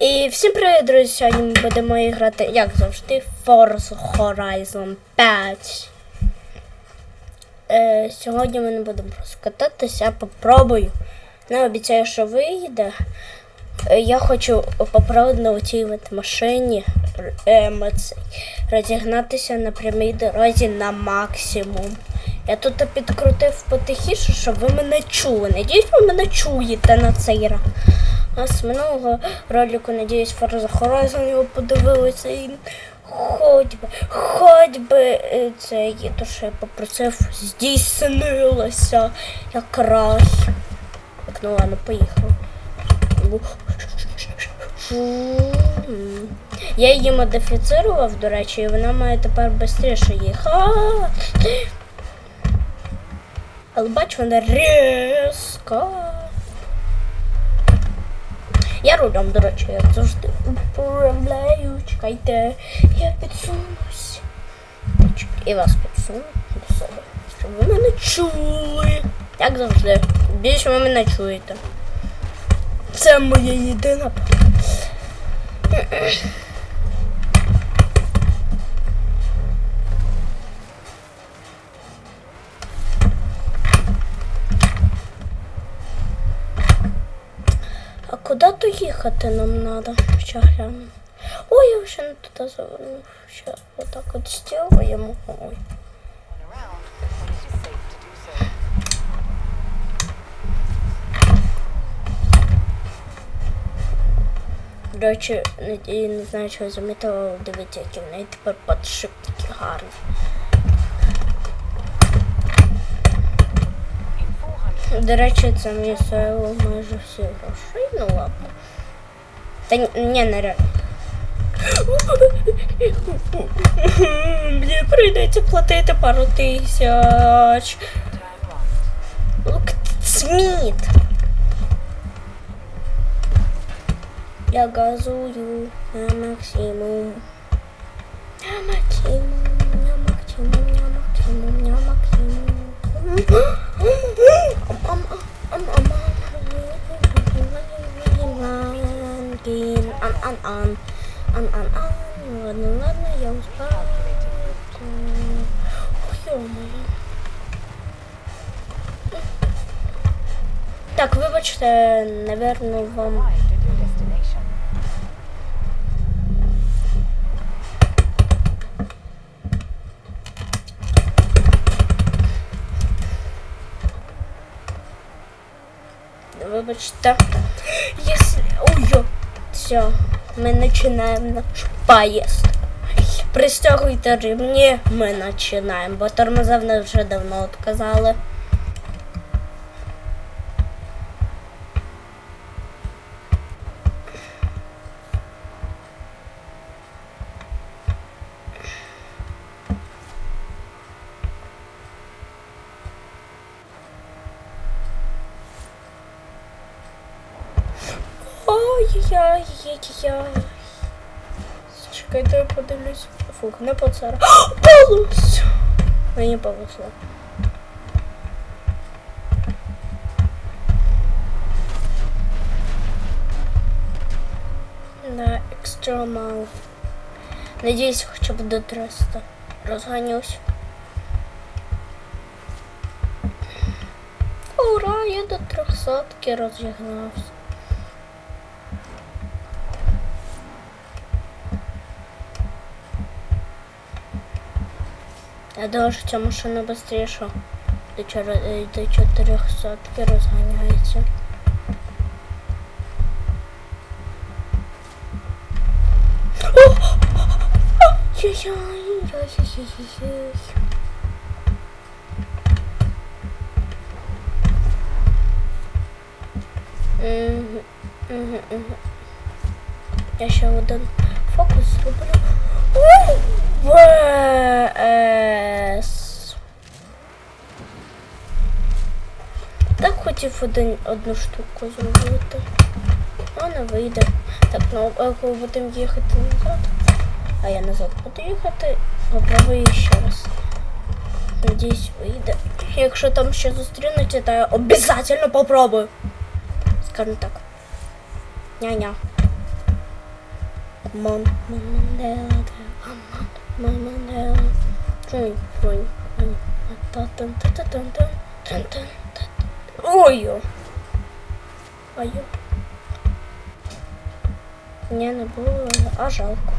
І всім привіт, друзі! Сьогодні ми будемо грати, як завжди, Forza Horizon 5. Е, сьогодні ми не будемо просто кататися, я попробую. Не обіцяю, що вийде. Е, я хочу попробувати на цій машині ем, розігнатися на прямій дорозі на максимум. Я тут підкрутив потихіше, щоб ви мене чули. Надіюсь, ви мене чуєте на цей раз. З минулого ролику, надіюсь, Forza Horizon його подивилися і хоч би, хоч би е, це є то, що я попросив, здійснилося якраз. Так, ну ладно, поїхав. Я її модифіцирував, до речі, і вона має тепер швидше їхати. Але бач, вона різка. Я рулем, до речі, як завжди управляю. Чекайте, я підсунусь. І вас підсуну до себе. Щоб ви мене чули. Як завжди. Більше ви мене чуєте. Це моя єдина. А куди то їхати нам треба? Ще гляну. Ой, я вже не туди завернув. Ще отак от стілаємо. Ой. До речі, і не знаю, замітили, але дивіться, які в тепер подшипники гарні. До речі, це мені стоїло майже всі гроші. Ну ладно. Та ні, ні не реально. Мені прийдеться платити пару тисяч. turn right. Look at Сміт. Я газую на максимум. На максимум, на максимум, на максимум, на максимум. блин, ан-ан-ан. Ан-ан-ан. Ладно, ладно, я успала. Ё-моё. Так, наверное, вам... Вибачте, якщо... Ой, ё. Все, ми починаємо наш поїзд. Пристягуйте ремні, ми починаємо, бо тормоза в нас вже давно відказали. Ой-яй-яй-яй. Чекайте, я подивлюсь. Фух, не поцара. Полос! Мені повезло. На екстремал. Надіюсь, хоча б до 300. Розганюсь. Ура, я до 300 розігнався. Я думаю, що ця машина швидше до, чотири- е, до 400 розганяється. Я ще один фокус зроблю. ВС. Так хотів один, одну штуку зробити. А не вийде. Так, ну а коли будемо їхати назад. А я назад буду їхати. Попробую ще раз. Надіюсь, вийде. Якщо там ще зустрінуться, то я обов'язково попробую. Скажу так. Ня-ня. Мон, Мандела, Мон, Чунь, чунь. Та-тан-та-та-тан-тан, тан-тан-тан. Ой-ой. Ой. Не було, а жалко.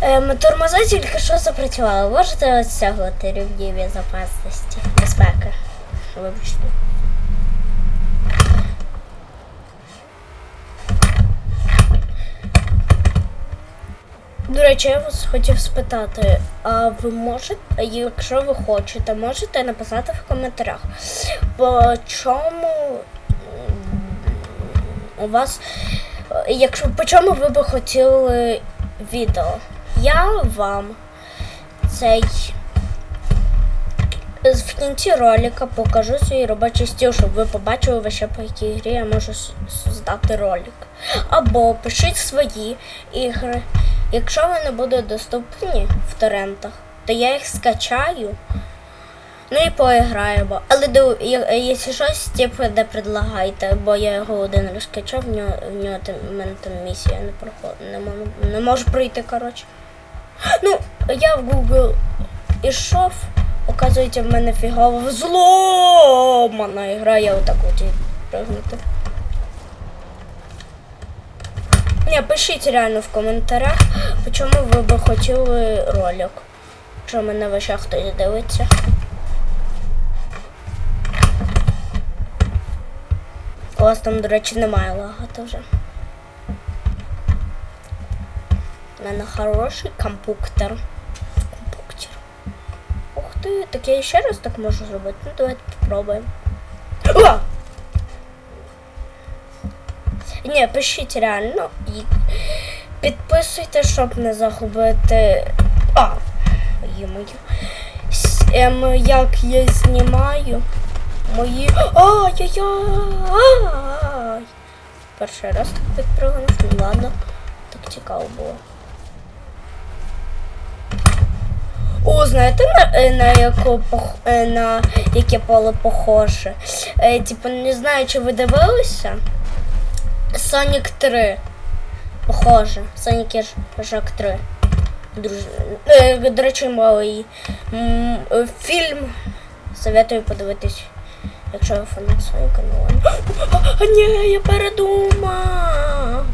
Ем, тормоза тільки що запрацювали. Можете оцягувати рівні безпечності. Безпеки. Вибачте. Речі, я вас хотів спитати, а ви можете, якщо ви хочете, можете написати в коментарях, по чому у вас, якщо по чому ви би хотіли відео? Я вам цей в кінці ролика покажу свій робочий стіл, щоб ви побачили вообще по якій грі я можу создати ролик. Або пишіть свої ігри. Якщо вони будуть доступні в торрентах, то я їх скачаю. Ну і поіграємо. Але якщо щось, типу, де предлагайте, бо я його один раз скачав, в нього, в нього там, в мене там місія не проход, не, можу, не можу пройти, коротше. Ну, я в Google ішов, оказується, в мене фігово взломана ігра, я отак от і. Ні, пишіть реально в коментарях, по чому ви би хотіли ролик. Якщо мене вище хтось дивиться. У вас там, до речі, немає лагати вже. У мене хороший компуктор. Компуктер. Ух ти, так я ще раз так можу зробити. Ну давайте попробуємо. Ні, пишіть реально і підписуйте, щоб не загубити. А! Ем, як я знімаю мої. Ай-яй-яй! Перший раз так підпригнув, ну ладно. Так цікаво було. О, знаєте на, е, на яку е, на яке поле похоже? Е, типу, не знаю, чи ви дивилися? Sonic 3. Похоже. Sonic Жак 3. Друж... Е, до речі, малий фільм. Советую подивитись, якщо ви фанат Соніка, ну ладно. Ні, я передумав.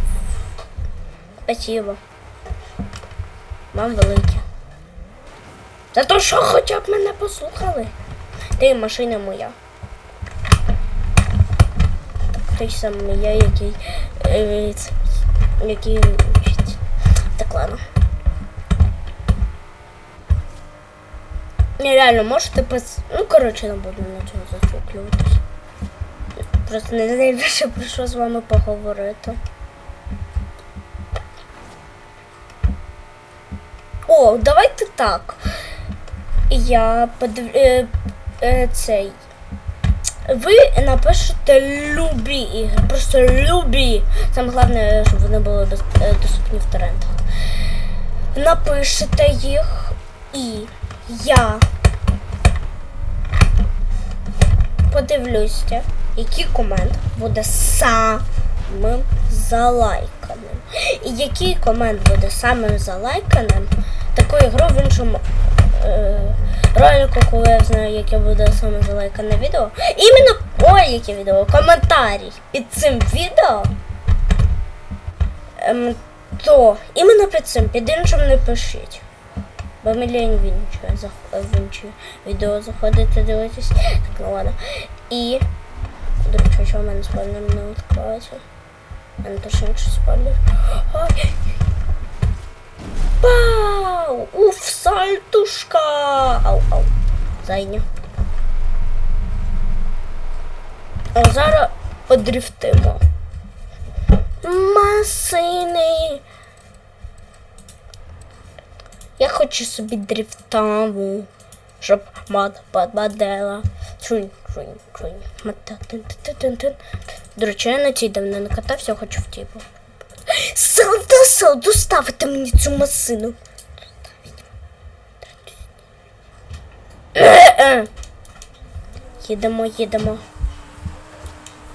Спасибо. Вам велике. За те, що хоча б мене послухали. Ти машина моя. Той самий я, який. Е, який вчить. Так ладно. Не, реально, можете пис... Ну, коротше, не буду на цьому зациклюватись. Просто не найбільше прийшло з вами поговорити. О, давайте так. Я подив... е, е, цей. Ви напишете любі ігри. Просто любі. Саме головне, щоб вони були е, доступні в торрентах. Напишете їх і я подивлюся, який комент буде самим залайканим. І який комент буде самим залайканим, таку ігру в іншому ролику, коли я знаю, яке буде саме залайкане відео. Іменно ой, яке відео, коментарій під цим відео. Ем, то іменно під цим, під іншим не пишіть. Бо мені лінь в інші, відео заходити дивитись. Так, ну ладно. І. До речі, що в мене спойлер не відкривається? Мене теж інший спойлер. Ай. Пау! Уф, сальтушка! Ау, ау. Зайня. А зараз подрифтимо. Масини. Я хочу собі дрифтаву, щоб мат подбадела. Чунь, чунь, чунь. До речі, я на цій давно не катався, хочу в Салду, салду, ставити мені цю масину. Їдемо, їдемо.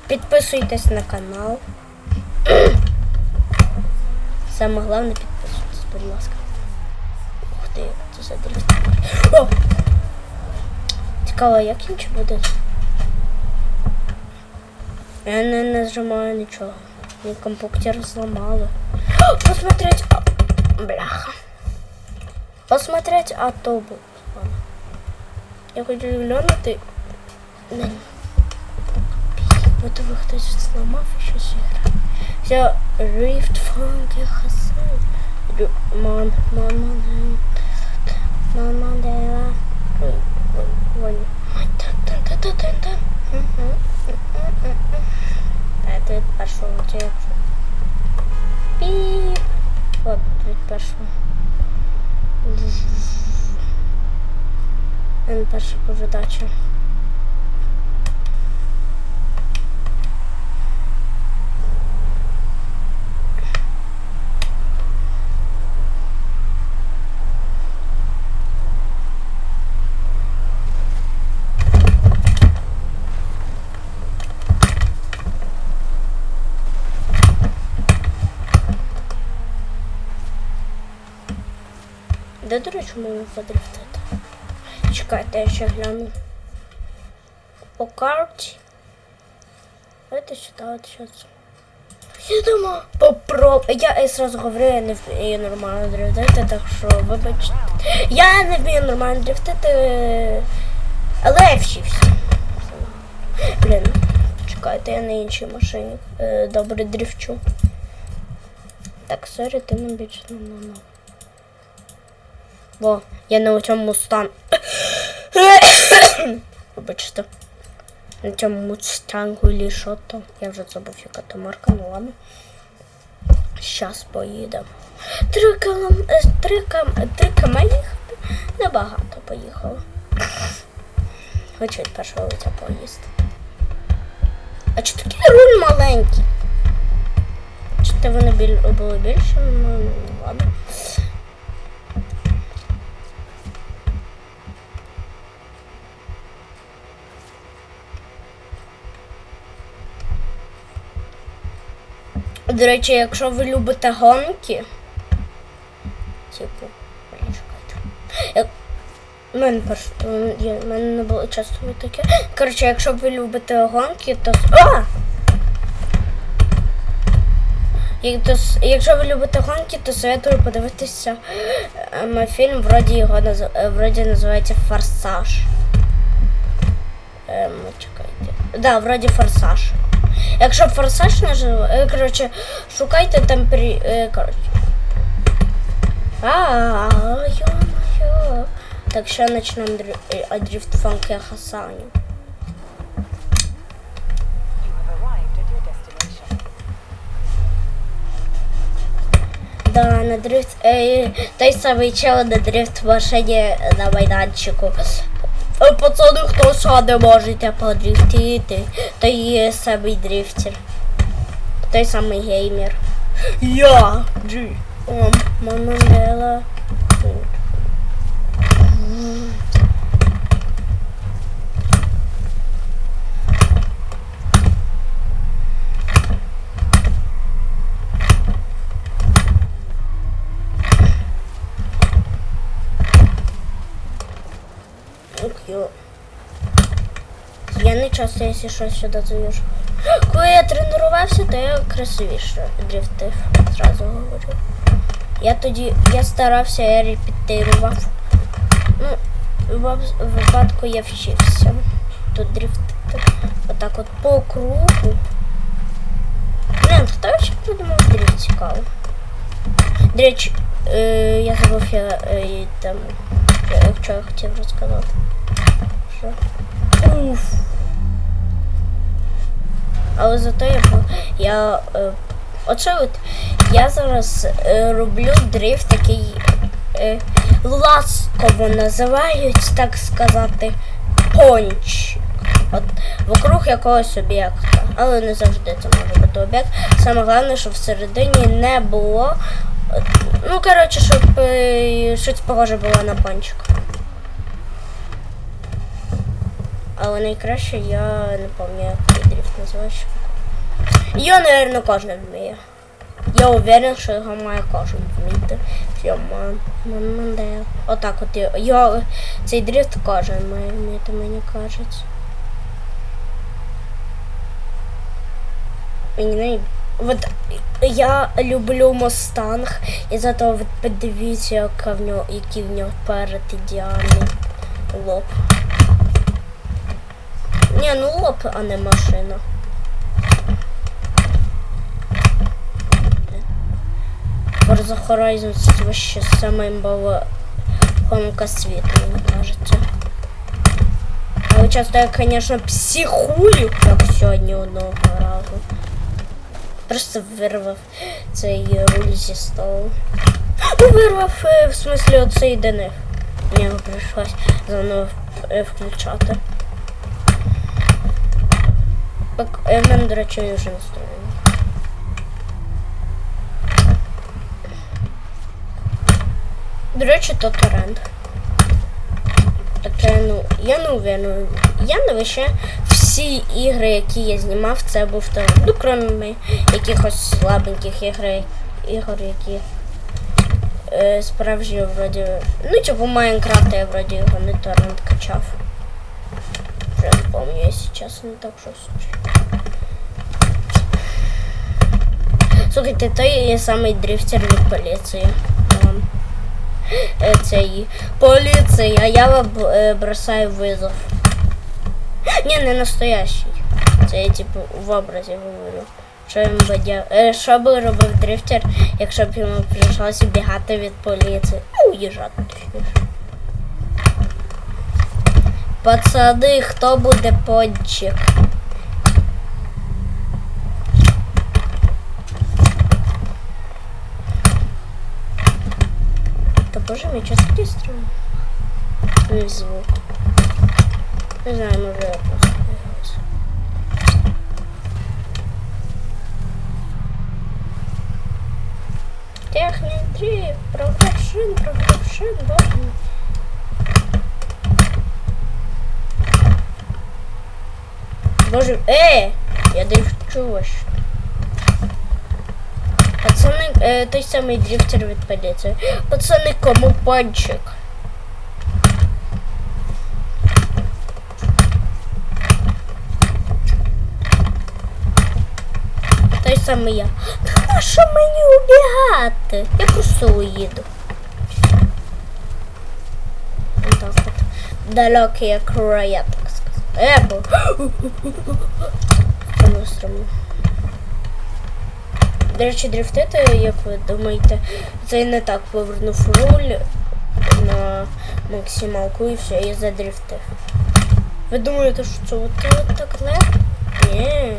Підписуйтесь на канал. Саме головне підписуйтесь, будь ласка. Ух ти, це за. О! Цікаво, як інші будуть? Я не нажимаю нічого. Мій компьютер зламали. О, Посмотреть. а, Бляха. Посмотреть автобус. Ладно. Я хочу глянути. Не. Будто би хтось зламав і щось іграє. Все, Rift Funk Хасан. Мон, мон, мон, мон, мон, дела. Ой, ой, ой. Тан-тан-тан-тан-тан. А це від першого якщо. Піп. От від першого. Він перша задача. Де, до речі, можна подрифтити? Чекайте, я ще гляну. По карті. Давайте от сейчас. Їдемо. Попробуй. Я і сразу говорю, я не вмію нормально дрифтити, так що вибачте. Я не вмію нормально дрифтити, але я вчився. Блін, чекайте, я на іншій машині е, добре дрифчу. Так, сорі, ти не більше не на Во, я на цьому стан. Вибачте. На цьому мустангу или що то. Я вже забув, яка то марка, ну ладно. Щас поїдемо. Три кам... е, Три кам... Три кама. Небагато поїхало. Хочу від першого лиця поїсти. А чи такий руль маленький? Чи те вони біль... були більше? Ну, ладно. До речі, якщо ви любите гонки, типу. У мене перш... е, в мене не було часто таке. Коротше, якщо ви любите гонки, то. А! Якщо ви любите гонки, то советую подивитися ем, фільм, вроді його наз... е, вроді називається Форсаж. Ем, чекайте. Да, вроді Форсаж. Якщо форсаж нажив, е, коротше, шукайте там при. е, Коротше. А, йо-моє. Так що почнемо дрифт фанки Хасанів. You have arrived at. Да, на дрифт. Е, той самий чел на дрифт машині на майданчику. Е, Пацани, хто не можете подрифтити, то є самий дрифтер. Той самий геймер. Я, Джи. О, Мамандела. Я не часто, якщо щось сюди заїжджу. Коли я тренувався, то я красивіше дрифтив, зразу говорю. Я тоді, я старався, я репетирував. Ну, в випадку я вчився. Тут дрифтити. Отак от по кругу. Блін, хто ще придумав дрифт цікаво? До речі, е, я забув я е, там, е, що я хотів розказати. Що? Уф. Але зато я я. Е, оце от я зараз е, роблю дрифт такий е, ласково називають, так сказати, понч. От вокруг якогось об'єкта. Але не завжди це може бути об'єкт. Саме головне, щоб всередині не було. Ну, коротше, щоб щось похоже було на пончик. Але найкраще я не пам'ятаю, називається. Його, напевно, кожен вміє. Я уверен, що його має кожен вміти. Ман, мандел. Отак от його- цей дрифт кожен має вміти, мені кажеться. Мені. От я люблю Мустанг, і за того от подивіться, яка в нього, який в нього перед ідеальний лоб. Ні, ну лоб, а не машина. Forza Horizon це вообще саме імбова гонка світу, мені кажеться. Але часто я, конечно, психую, як сьогодні одного разу. Просто вирвав цей руль зі столу. Ну, вирвав, е, в смислі, оцей ДНФ. Мені його прийшлось заново е, включати. Так, е, в мене, до речі, він вже настроєний. До речі, то торрент. Таке, ну, я не уверена. Я не лише всі ігри, які я знімав, це був торрент. Ну, крім якихось слабеньких ігр, ігор, які е, справжні вроді. Ну, типу Майнкрафта я вроді його не торрент качав. Вже не пам'ятаю, якщо чесно, так що случай. Слухайте, той є самий дрифтер від поліції. Е, Цей поліції, а я вам е, бросаю визов. Ні, не настоящий. Це я типу в образі говорю. Що він бадя... е, що би робив дрифтер, якщо б йому прийшлося бігати від поліції? Ну, уїжджати точніше. Пацани, хто буде пончик? Да боже мой, что такие странно? Не звук. Не знаю, может я просто появилась. Техник дрифт, прогревшин, прогревшин, боже мой. Боже, э, я дрифчу вообще. Пацани, е, той самий дрифтер від поліції. Пацани, кому панчик? Той самий я. Та на що мені убігати? Я просто уїду. Отак от. Далекий як рая, так сказати. Ебо. Стрімно. До речі, дрифтити, як ви думаєте, це не так повернув руль на максималку і все, і задрифтив. Ви думаєте, що це от, от так легко? Ні.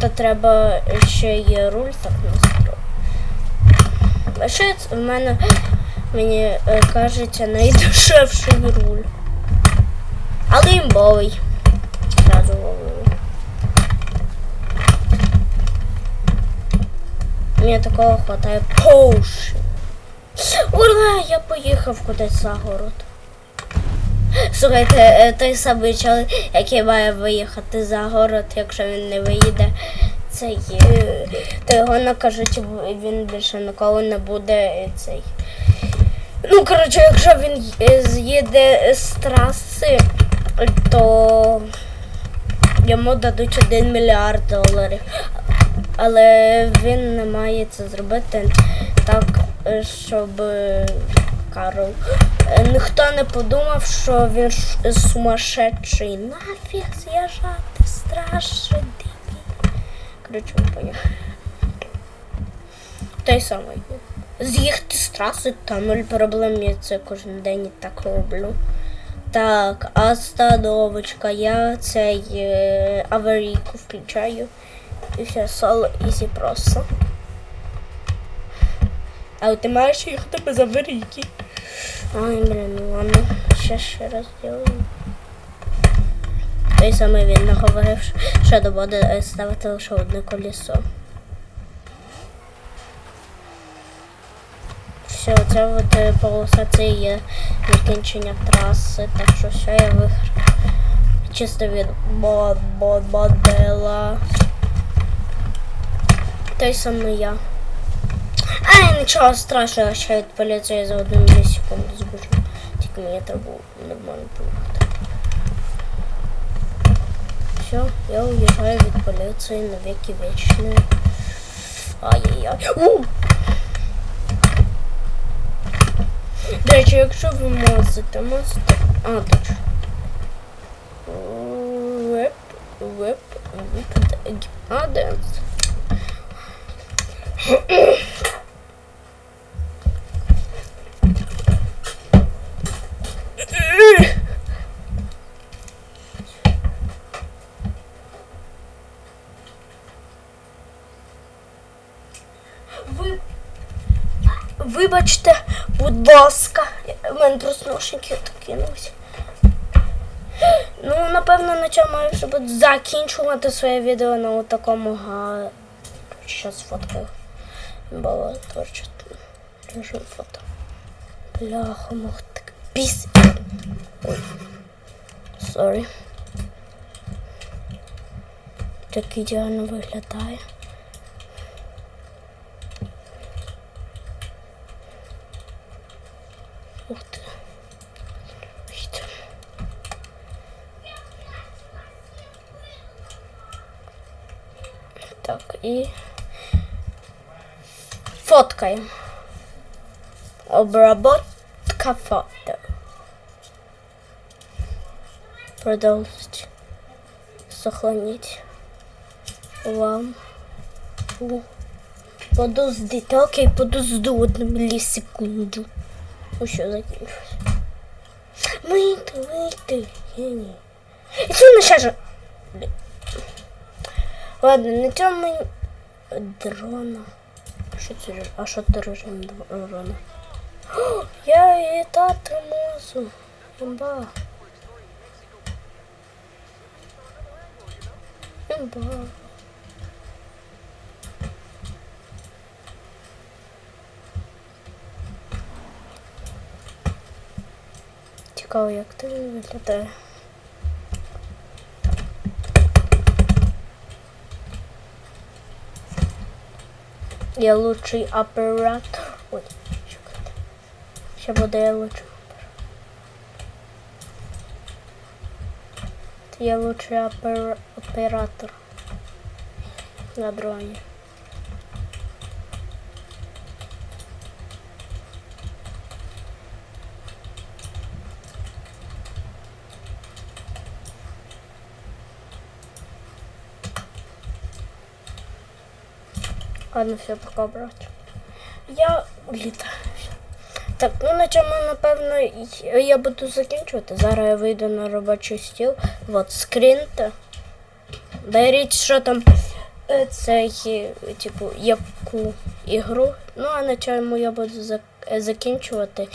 Тут треба ще є руль так настроїти. А ще в мене, мені е, кажеться, найдешевший руль. Але імбовий. Зразу говорю. Мені такого хватає поуші. Ура! Я поїхав кудись за город. Слухайте, е, той самий чоловік, який має виїхати за город, якщо він не виїде, цей, то його накажуть, він більше ніколи не буде цей. Ну, коротше, якщо він е, з'їде з траси, то йому дадуть 1 мільярд доларів. Але він не має це зробити так, щоб Карл. Ніхто не подумав, що він сумасшедший. Нафіг з'їжджати, страшно дебіль. Коротше, поняли. Той самий. З'їхати з траси та нуль проблем. Я це кожен день і так роблю. Так, остановочка. Я цей е, аварійку включаю. І все, соло ізі просто. А от ти маєш їхати без аварійки. Ай, блін, ну ладно. Ще ще раз зробимо. Той самий він наговорив, що доводить ставити лише одне колесо. Все, це от е, полоса це є закінчення траси, так що все я виграв. Чисто від мод, мод, модела. той самий я. Ай, нічого страшного, що від поліції за одну мілісекунду збіжу. Тільки мені треба було нормально поїхати. Все, я уїжджаю від поліції на віки вічні. Ай-яй-яй. У! До речі, якщо ви можете, можете. А, точно. Вип, вип, вип, гімнаденс. Ви... Вибачте, будь ласка, в мене просто наушники кинулися. Ну, напевно, на цьому я вже буду закінчувати своє відео на такому га. Зараз фоткаю. Було творче режим фото. Бляха, мох так піс. Ой. Сорі. Так ідеально виглядає. фоткаємо. Обработка фото. Продолжить. Сохранить вам. У. Подождите, окей, подожду одну мілісекунду. Ну що, закінчилось. Вийти, вийти. Ні. І це не ще ж. Ладно, на цьому ми... дрона. Що це? ж- А що це режим дрона? О, я і тати можу. Імба. Імба. Цікаво, як ти виглядає. Я лучший оператор. Ой, чекайте. Ще буде я лучший оператор. Я лучший опера... оператор на дроні. Ладно, все, пока, брат. Я улітаю. Так, ну на цьому, напевно, я буду закінчувати. Зараз я вийду на робочий стіл. От скрінте. Беріть, що там е, цей, е, типу, яку ігру. Ну, а на цьому я буду е, закінчувати.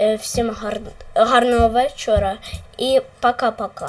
Е, Всім гар... гарного вечора і пока-пока.